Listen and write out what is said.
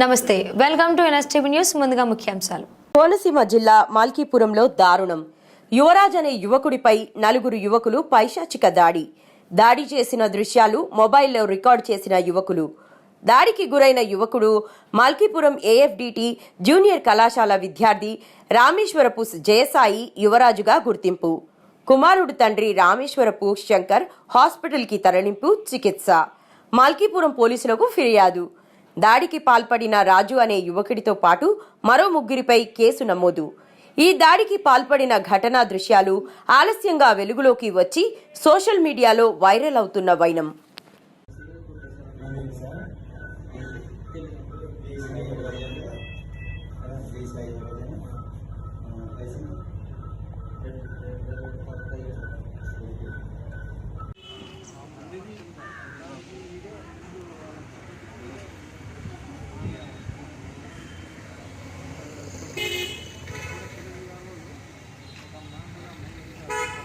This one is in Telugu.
నమస్తే. వెల్కమ్ టు ఎన్ఎస్టీవీ న్యూస్ ముందుగా ముఖ్యాంశాలు. కోనసీమ జిల్లా మాల్కీపురంలో దారుణం. యువరాజ్ అనే యువకుడిపై నలుగురు యువకులు పైశాచిక దాడి. దాడి చేసిన దృశ్యాలు మొబైల్లో రికార్డ్ చేసిన యువకులు. దాడికి గురైన యువకుడు మాల్కీపురం ఏఎఫ్డిటి జూనియర్ కళాశాల విద్యార్థి రామేశ్వరపు జయసాయి యువరాజుగా గుర్తింపు. కుమారుడు తండ్రి రామేశ్వరపు శంకర్ హాస్పిటల్కి తరలింపు చికిత్స. మాల్కీపురం పోలీసులకు ఫిర్యాదు. దాడికి పాల్పడిన రాజు అనే యువకుడితో పాటు మరో ముగ్గురిపై కేసు నమోదు. ఈ దాడికి పాల్పడిన ఘటనా దృశ్యాలు ఆలస్యంగా వెలుగులోకి వచ్చి సోషల్ మీడియాలో వైరల్ అవుతున్న వైనం.